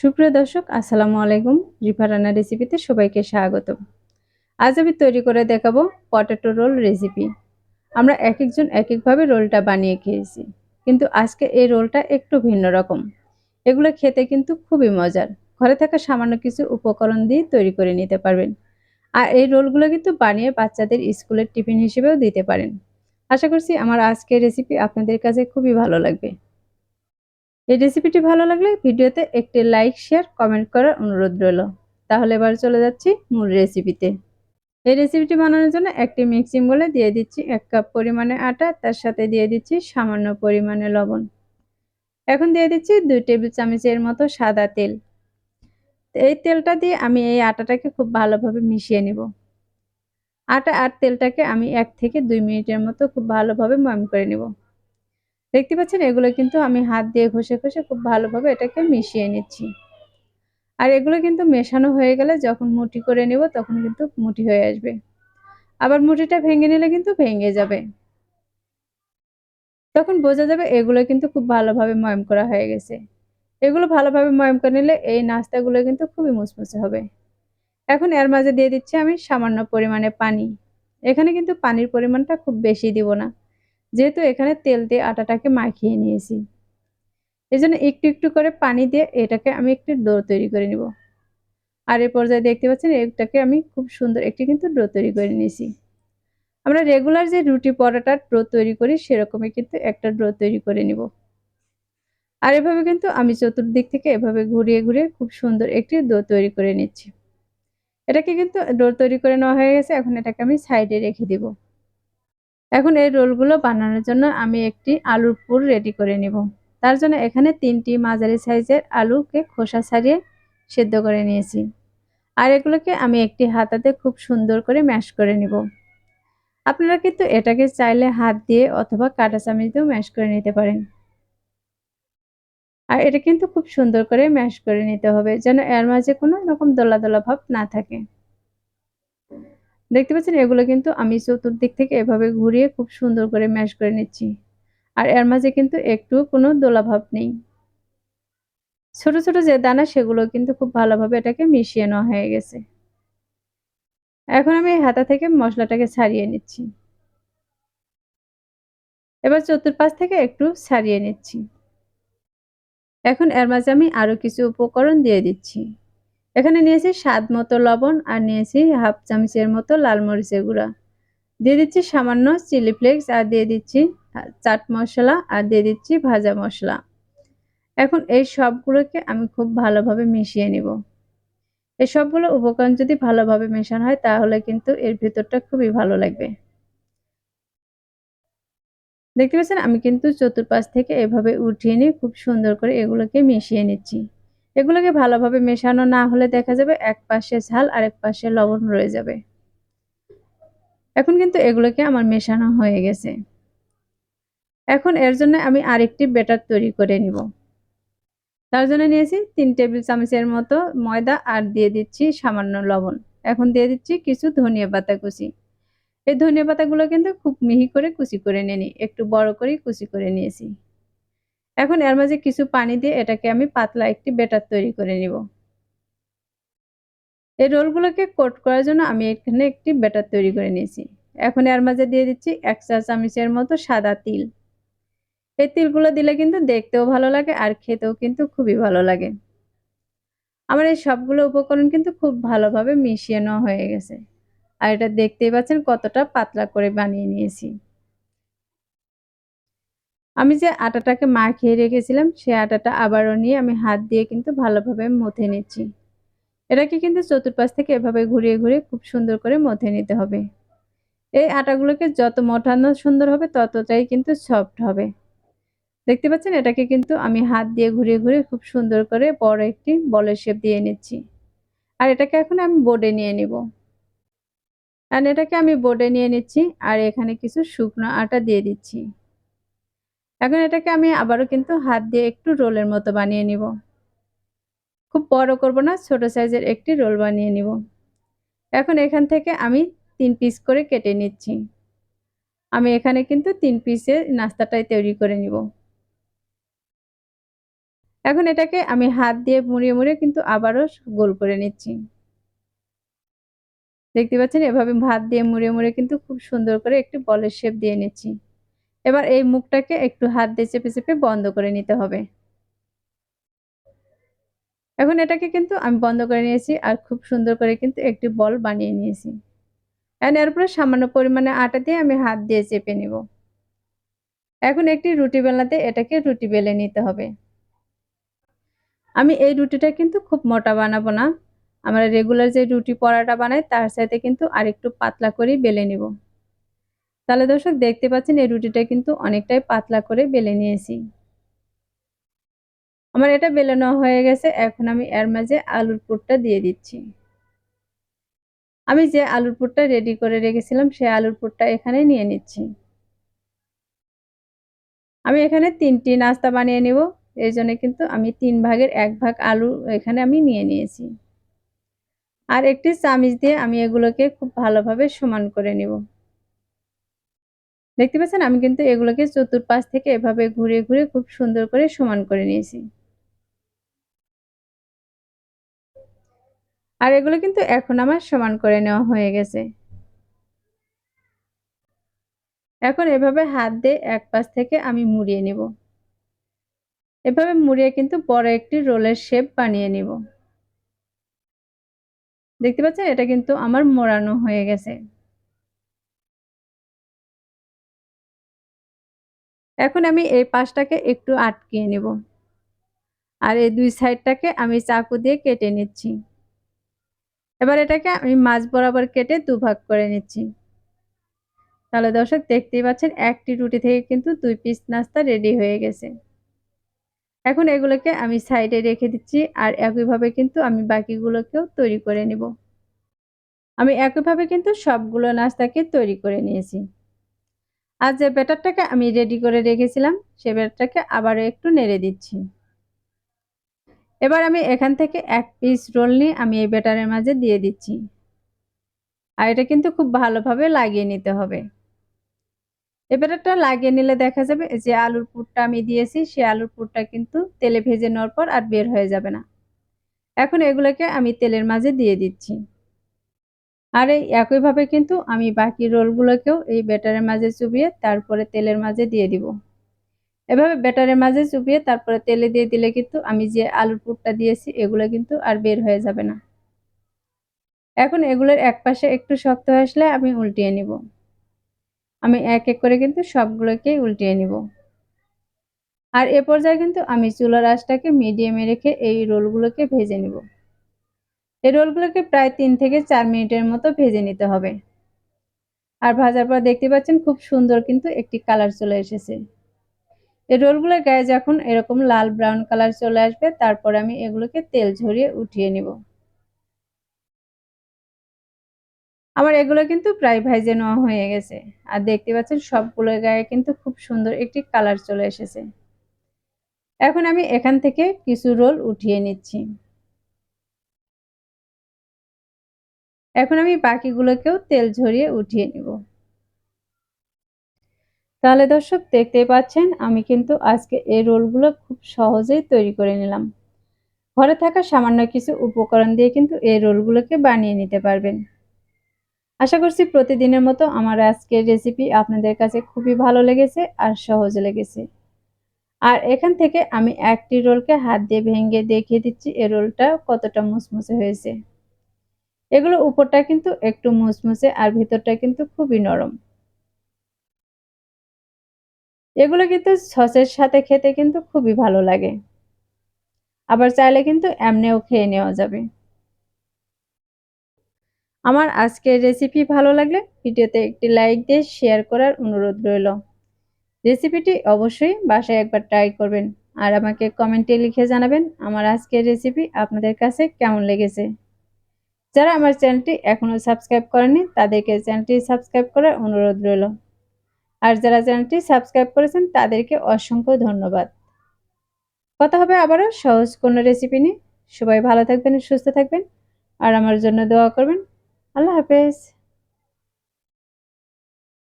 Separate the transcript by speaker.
Speaker 1: সুপ্রিয় দর্শক, আসসালামু আলাইকুম। রিফা রান্না রেসিপিতে সবাইকে স্বাগত আজ আমি তৈরি করে দেখাবো পটেটো রোল রেসিপি আমরা এক একজন এক একভাবে রোলটা বানিয়ে খেয়েছি, কিন্তু আজকে এই রোলটা একটু ভিন্ন রকম। এগুলো খেতে কিন্তু খুবই মজার। ঘরে থাকা সামান্য কিছু উপকরণ দিয়ে তৈরি করে নিতে পারবেন। আর এই রোলগুলো কিন্তু বানিয়ে বাচ্চাদের স্কুলের টিফিন হিসেবেও দিতে পারেন। আশা করছি আমার আজকের রেসিপি আপনাদের কাছে খুবই ভালো লাগবে। এই রেসিপিটি ভালো লাগলে ভিডিওতে একটি লাইক শেয়ার কমেন্ট করার অনুরোধ রইল। তাহলে এবার চলে যাচ্ছি মূল রেসিপিতে এই রেসিপিটি বানানোর জন্য একটি মিক্সিং বলে দিয়ে দিচ্ছি এক কাপ পরিমাণে আটা, তার সাথে দিয়ে দিচ্ছি সামান্য পরিমাণে লবণ। এখন দিয়ে দিচ্ছি দুই টেবিল চামচের মতো সাদা তেল। এই তেলটা দিয়ে আমি এই আটাটাকে খুব ভালোভাবে মিশিয়ে নিব। আটা আর তেলটাকে আমি এক থেকে দুই মিনিটের মতো খুব ভালোভাবে ময়ম করে নেব। দেখতে পাচ্ছেন? এগুলো কিন্তু আমি হাত দিয়ে ঘষে ঘষে খুব ভালোভাবে এটাকে মিশিয়ে নিচ্ছি। আর এগুলো কিন্তু মেশানো হয়ে গেলে যখন মুঠি করে নেব তখন কিন্তু মুঠি হয়ে আসবে। আবার মুঠিটা ভেঙে নিলে কিন্তু ভেঙে যাবে। তখন বোঝা যাবে এগুলো কিন্তু খুব ভালোভাবে ময়ম করা হয়ে গেছে। এগুলো ভালোভাবে ময়ম করে নিলে এই নাস্তাগুলো কিন্তু খুবই মুসমুসে হবে। এখন এর মাঝে দিয়ে দিচ্ছি আমি সামান্য পরিমাণে পানি। এখানে কিন্তু পানির পরিমাণটা খুব বেশি দিব না। যেহেতু এখানে তেল দিয়ে আটাটাকে মাখিয়ে নিয়েছি। এই জন্য একটু একটু করে পানি দিয়ে এটাকে আমি একটু ডো তৈরি করে নিব। আর এই পর্যায়ে দেখতে পাচ্ছেন এটাকে আমি খুব সুন্দর একটি কিন্তু ডো তৈরি করে নিয়েছি। আমরা রেগুলার যে রুটি পরোটার ডো তৈরি করি সেরকমই কিন্তু একটা ডো তৈরি করে নিব। আর এভাবে কিন্তু আমি চতুর্দিক থেকে এভাবে ঘুরিয়ে ঘুরিয়ে খুব সুন্দর একটি ডো তৈরি করে নিচ্ছি। এটাকে কিন্তু ডো তৈরি করে নেওয়া হয়ে গেছে, এখন এটাকে আমি সাইডে রেখে দিব। এখন এই রোলগুলো বানানোর জন্য আমি একটি আলুর পুর রেডি করে নিব। তার জন্য এখানে তিনটি মাঝারি সাইজের আলুকে খোসা ছাড়িয়ে সেদ্ধ করে নিয়েছি। আর এগুলোকে আমি একটি হাতাতে খুব সুন্দর করে ম্যাশ করে নিব। আপনারা কিন্তু এটাকে চাইলে হাত দিয়ে অথবা কাটা চামিচ দিয়েও ম্যাশ করে নিতে পারেন। আর এটা কিন্তু খুব সুন্দর করে ম্যাশ করে নিতে হবে যেন এর মাঝে কোনো রকম দোলা দোলা ভাব না থাকে। দেখতে পাচ্ছেন, এগুলো কিন্তু আমি চতুর্দিক থেকে এভাবে ঘুরিয়ে খুব সুন্দর করে ম্যাশ করে নিচ্ছি। আর এর মাঝে কিন্তু একটু কোনো দোলাভাব নেই। ছোট ছোট যে দানা, সেগুলো কিন্তু খুব ভালোভাবে এটাকে মিশিয়ে নেওয়া হয়ে গেছে। এখন আমি হাতা থেকে মশলাটাকে ছাড়িয়ে নিচ্ছি। এবার চতুর্পাশ থেকে একটু ছাড়িয়ে নিচ্ছি। এখন এর মাঝে আমি আরও কিছু উপকরণ দিয়ে দিচ্ছি। এখানে নিয়েছি স্বাদ মতো লবণ আর নিয়েছি হাফ চামচের মতো লাল মরিচের গুঁড়া। দিয়ে দিচ্ছি সামান্য চিলি ফ্লেক্স আর দিয়ে দিচ্ছি চাট মশলা আর দিয়ে দিচ্ছি ভাজা মশলা। এখন এই সবগুলোকে আমি খুব ভালোভাবে মিশিয়ে নিব। এই সবগুলো উপকরণ যদি ভালোভাবে মেশানো হয় তাহলে কিন্তু এর ভিতরটা খুবই ভালো লাগবে। দেখতে পাচ্ছেন আমি কিন্তু চতুর্পাশ থেকে এভাবে উঠিয়ে নিয়ে খুব সুন্দর করে এগুলোকে মিশিয়ে নিচ্ছি। এগুলোকে ভালোভাবে মেশানো না হলে দেখা যাবে এক পাশে ঝাল আর এক পাশে লবণ রয়ে যাবে। এখন কিন্তু এগুলোকে আমার মেশানো হয়ে গেছে। এখন এর জন্য আমি আরেকটি বেটার তৈরি করে নিব। তার জন্য নিয়েছি তিন টেবিল চামচের মতো ময়দা আর দিয়ে দিচ্ছি সামান্য লবণ। এখন দিয়ে দিচ্ছি কিছু ধনিয়া পাতা কুচি। এই ধনিয়া পাতাগুলো কিন্তু খুব মিহি করে কুচি করে নিয়ে একটু বড় করে কুচি করে নিয়েছি। এখন এর মাঝে কিছু পানি দিয়ে এটাকে আমি পাতলা একটি বেটার তৈরি করে নিব। এই রোলগুলোকে কোট করার জন্য আমি এখানে একটি বেটার তৈরি করে নিয়েছি। এখন এর মাঝে দিয়ে দিচ্ছি এক চা চামচের মতো সাদা তিল। এই তিলগুলো দিলে কিন্তু দেখতেও ভালো লাগে আর খেতেও কিন্তু খুবই ভালো লাগে। আমার এই সবগুলো উপকরণ কিন্তু খুব ভালোভাবে মিশিয়ে নেওয়া হয়ে গেছে। আর এটা দেখতেই পাচ্ছেন কতটা পাতলা করে বানিয়ে নিয়েছি। আমি যে আটাটাকে মাখিয়ে রেখেছিলাম, সে আটাটা আবারও নিয়ে আমি হাত দিয়ে কিন্তু ভালোভাবে মথে নিচ্ছি। এটাকে কিন্তু চতুর্পাশ থেকে এভাবে ঘুরিয়ে ঘুরিয়ে খুব সুন্দর করে মথে নিতে হবে। এই আটাগুলোকে যত মোটানো সুন্দর হবে, ততটাই কিন্তু সফট হবে। দেখতে পাচ্ছেন? এটাকে কিন্তু আমি হাত দিয়ে ঘুরিয়ে ঘুরিয়ে খুব সুন্দর করে বড় একটি বলের শেপ দিয়ে নিচ্ছি। আর এটাকে এখন আমি বোর্ডে নিয়ে নিব। আর এটাকে আমি বোর্ডে নিয়ে নিচ্ছি, আর এখানে কিছু শুকনো আটা দিয়ে দিচ্ছি। এখন এটাকে আমি আবারও কিন্তু হাত দিয়ে একটু রোলের মতো বানিয়ে নিব। খুব বড় করব না, ছোট সাইজের একটি রোল বানিয়ে নিব। এখন এখান থেকে আমি তিন পিস করে কেটে নিচ্ছি। আমি এখানে কিন্তু তিন পিসে নাস্তাটাই তৈরি করে নিব। এখন এটাকে আমি হাত দিয়ে মুড়িয়ে মুড়িয়ে কিন্তু আবারও গোল করে নিচ্ছি। দেখতে পাচ্ছেন? এভাবে ভাত দিয়ে মুড়িয়ে মুড়িয়ে কিন্তু খুব সুন্দর করে একটি বলের শেপ দিয়ে নিচ্ছি। এবার এই মুখটাকে একটু হাত দিয়ে চেপে চেপে বন্ধ করে নিতে হবে। এখন এটাকে কিন্তু আমি বন্ধ করে নিয়েছি আর খুব সুন্দর করে কিন্তু একটি বল বানিয়ে নিয়েছি। এখন এর উপরে সামান্য পরিমাণে আটা দিয়ে আমি হাত দিয়ে চেপে নিব। এখন একটি রুটি বেলাতে এটাকে রুটি বেলে নিতে হবে। আমি এই রুটিটা কিন্তু খুব মোটা বানাবো না। আমরা রেগুলার যে রুটি পরাটা বানাই, তার সাথে কিন্তু আরেকটু পাতলা করেই বেলে নিব। তাহলে দর্শক দেখতে পাচ্ছেন, এই রুটিটা কিন্তু অনেকটাই পাতলা করে বেলে নিয়েছি। আমার এটা বেলানো হয়ে গেছে, এখন আমি এর মাঝে আলুর পুরটা দিয়ে দিচ্ছি। আমি যে আলুর পুরটা রেডি করে রেখেছিলাম সেই আলুর পুরটা এখানে নিয়ে নিচ্ছি। আমি এখানে তিনটি নাস্তা বানিয়ে নেব এই জন্য কিন্তু আমি তিন ভাগের এক ভাগ আলু এখানে আমি নিয়ে নিয়েছি। আর একটি চামিচ দিয়ে আমি এগুলোকে খুব ভালোভাবে সমান করে নেব। দেখতে পাচ্ছেন? আমি কিন্তু এগুলোকে চতুর্পাশ থেকে এভাবে ঘুরে ঘুরে খুব সুন্দর করে সমান করে নিয়েছি। আর এগুলো কিন্তু এখন আমার সমান করে নেওয়া হয়ে গেছে। এখন এভাবে হাত দিয়ে এক পাশ থেকে আমি মুড়িয়ে নিব। এভাবে মুড়িয়ে কিন্তু বড় একটি রোলের শেপ বানিয়ে নিব। দেখতে পাচ্ছেন? এটা কিন্তু আমার মোড়ানো হয়ে গেছে। এখন আমি এই পাশটাকে একটু আটকিয়ে নেব। আর এই দুই সাইডটাকে আমি চাকু দিয়ে কেটে নিচ্ছি। এবার এটাকে আমি মাছ বরাবর কেটে দুভাগ করে নিচ্ছি। তাহলে দর্শক দেখতেই পাচ্ছেন, একটি রুটি থেকে কিন্তু দুই পিস নাস্তা রেডি হয়ে গেছে। এখন এগুলোকে আমি সাইডে রেখে দিচ্ছি আর একইভাবে কিন্তু আমি বাকিগুলোকেও তৈরি করে নেব। আমি একইভাবে কিন্তু সবগুলো নাস্তাকে তৈরি করে নিয়েছি। আর যে ব্যাটারটাকে আমি রেডি করে রেখেছিলাম, সে ব্যাটারটাকে আবারও একটু নেড়ে দিচ্ছি। এবার আমি এখান থেকে এক পিস রোল নিয়ে আমি এই ব্যাটারের মাঝে দিয়ে দিচ্ছি। আর এটা কিন্তু খুব ভালোভাবে লাগিয়ে নিতে হবে। এই ব্যাটারটা লাগিয়ে নিলে দেখা যাবে যে আলুর পুরটা আমি দিয়েছি, সে আলুর পুরটা কিন্তু তেলে ভেজে নেওয়ার পর আর বের হয়ে যাবে না। এখন এগুলোকে আমি তেলের মাঝে দিয়ে দিচ্ছি। আর এই একইভাবে কিন্তু আমি বাকি রোলগুলোকেও এই ব্যাটারের মাঝে চুবিয়ে তারপরে তেলের মাঝে দিয়ে দিব। এভাবে ব্যাটারের মাঝে চুবিয়ে তারপরে তেলে দিয়ে দিলে কিন্তু আমি যে আলুর পুরটা দিয়েছি এগুলো কিন্তু আর বের হয়ে যাবে না। এখন এগুলোর এক পাশে একটু শক্ত আসলে আমি উল্টিয়ে নিব। আমি এক এক করে কিন্তু সবগুলোকেই উল্টিয়ে নিব। আর এ পর্যায়ে কিন্তু আমি চুলার আঁচটাকে মিডিয়ামে রেখে এই রোলগুলোকে ভেজে নিব। এই রোলগুলোকে প্রায় তিন থেকে চার মিনিটের মতো ভেজে নিতে হবে। আর ভাজার পর দেখতে পাচ্ছেন খুব সুন্দর কিন্তু একটি কালার চলে এসেছে। এই রোলগুলোর গায়ে যখন এরকম লাল ব্রাউন কালার চলে আসবে, তারপর আমি এগুলোকে তেল ঝরিয়ে উঠিয়ে নিব। আমার এগুলো কিন্তু প্রায় ভাইজে নেওয়া হয়ে গেছে। আর দেখতে পাচ্ছেন সবগুলো গায়ে কিন্তু খুব সুন্দর একটি কালার চলে এসেছে। এখন আমি এখান থেকে কিছু রোল উঠিয়ে নিচ্ছি। এখন আমি বাকিগুলোকেও তেল ঝরিয়ে উঠিয়ে নিব। তাহলে দর্শক, দেখতেই পাচ্ছেন, আমি কিন্তু আজকে এই রোলগুলো খুব সহজেই তৈরি করে নিলাম। ঘরে থাকা সামান্য কিছু উপকরণ দিয়ে কিন্তু এই রোলগুলোকে বানিয়ে নিতে পারবেন। আশা করছি প্রতিদিনের মতো আমার আজকের রেসিপি আপনাদের কাছে খুবই ভালো লেগেছে আর সহজ লেগেছে। আর এখান থেকে আমি একটি রোলকে হাত দিয়ে ভেঙে দেখিয়ে দিচ্ছি, এই রোলটা কতটা মুসমুসে হয়েছে। এগুলো উপরটা কিন্তু একটু মুসমুসে আর ভিতরটা কিন্তু খুবই নরম। এগুলো কিন্তু সসের সাথে খেতে কিন্তু খুবই ভালো লাগে। আবার চাইলে কিন্তু এমনিও খেয়ে নেওয়া যাবে। আমার আজকের রেসিপি ভালো লাগলে ভিডিওতে একটি লাইক দিয়ে শেয়ার করার অনুরোধ রইল। রেসিপিটি অবশ্যই বাসায় একবার ট্রাই করবেন। আর আমাকে কমেন্টে লিখে জানাবেন আমার আজকের রেসিপি আপনাদের কাছে কেমন লেগেছে। যারা আমার চ্যানেলটি এখনও সাবস্ক্রাইব করেনি তাদেরকে চ্যানেলটি সাবস্ক্রাইব করার অনুরোধ রইল। আর যারা চ্যানেলটি সাবস্ক্রাইব করেছেন, তাদেরকে অসংখ্য ধন্যবাদ। কথা হবে আবারও সহজ কোনো রেসিপি নিয়ে। সবাই ভালো থাকবেন, সুস্থ থাকবেন। আর আমার জন্য দোয়া করবেন। আল্লাহ হাফেজ।